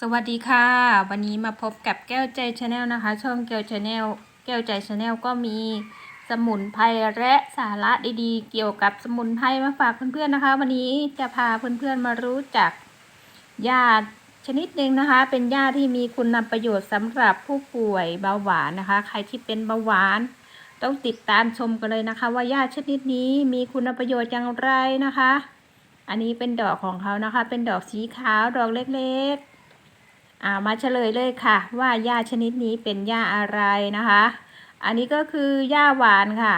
สวัสดีค่ะ วันนี้มาพบกับแก้วใจชาแนลนะคะ ช่องแก้วชาแนลแก้วใจชาแนลก็มีสมุนไพรและสาระดีๆ เกี่ยวกับสมุนไพรมาฝากเพื่อนๆนะคะ วันนี้จะพาเพื่อนๆมารู้จักยาชนิดหนึ่งนะคะ เป็นยาที่มีคุณประโยชน์สำหรับผู้ป่วยเบาหวานนะคะ ใครที่เป็นเบาหวาน ต้องติดตามชมกันเลยนะคะ ว่ายาชนิดนี้มีคุณประโยชน์อย่างไรนะคะ อันนี้เป็นดอกของเขานะคะ เป็นดอกสีขาวดอกเล็กๆ อ่ามาเฉลยเลยค่ะ ว่าหญ้าชนิดนี้เป็นหญ้าอะไรนะคะ อันนี้ก็คือหญ้าหวานค่ะ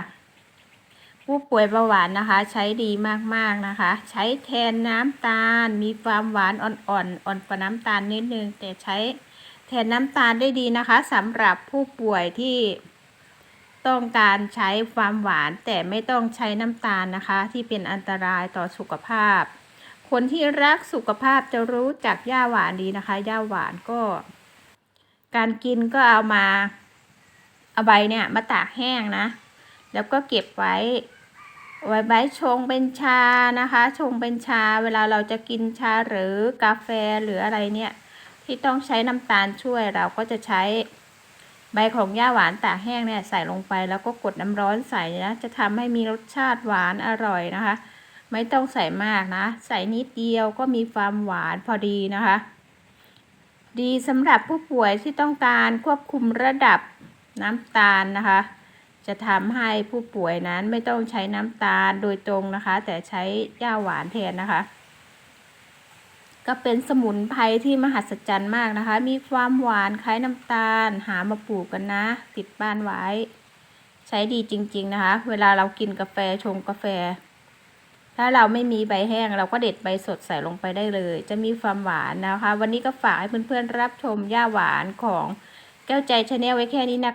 ผู้ป่วยเบาหวานนะคะ ใช้ดีมากๆนะคะ ใช้แทนน้ำตาล มีความหวานอ่อนๆอ่อนกว่าน้ำตาลนิดนึง แต่ใช้แทนน้ำตาลได้ดีนะคะสำหรับผู้ป่วยที่ต้องการใช้ความหวานแต่ไม่ต้องใช้น้ำตาลนะคะ ที่เป็นอันตรายต่อสุขภาพ คนที่รักสุขภาพจะรู้จักหญ้าหวานดีนะคะหญ้าหวานก็ การกินก็เอามาเอาใบเนี่ยมาตากแห้งนะ แล้วก็เก็บไว้ ไว้ไว้ชงเป็นชานะคะ ชงเป็นชา เวลาเราจะกินชาหรือกาแฟหรืออะไรเนี่ย ที่ต้องใช้น้ำตาลช่วยเราก็จะใช้ใบของหญ้าหวานตากแห้งเนี่ยใส่ลงไปแล้วก็กดน้ำร้อนใส่นะ จะทำให้มีรสชาติหวานอร่อยนะคะ ไม่ต้องใส่มากนะ ใส่นิดเดียวก็มีความหวานพอดีนะคะ ดีสำหรับผู้ป่วยที่ต้องการควบคุมระดับน้ำตาลนะคะ จะทำให้ผู้ป่วยนั้นไม่ต้องใช้น้ำตาลโดยตรงนะคะ แต่ใช้หญ้าหวานแทนนะคะ ก็เป็นสมุนไพรที่มหัศจรรย์มากนะคะ มีความหวานคล้ายน้ำตาล หามาปลูกกันนะ ติดบ้านไว้ ใช้ดีจริง ๆ นะคะ เวลาเรากินกาแฟชงกาแฟ ถ้าเราไม่มีใบแห้งเราก็เด็ดใบสดใส่ลงไปได้เลย จะมีความหวานนะคะ วันนี้ก็ฝากให้เพื่อนๆรับชมย่าหวานของแก้วใจชาแนลไว้แค่นี้นะ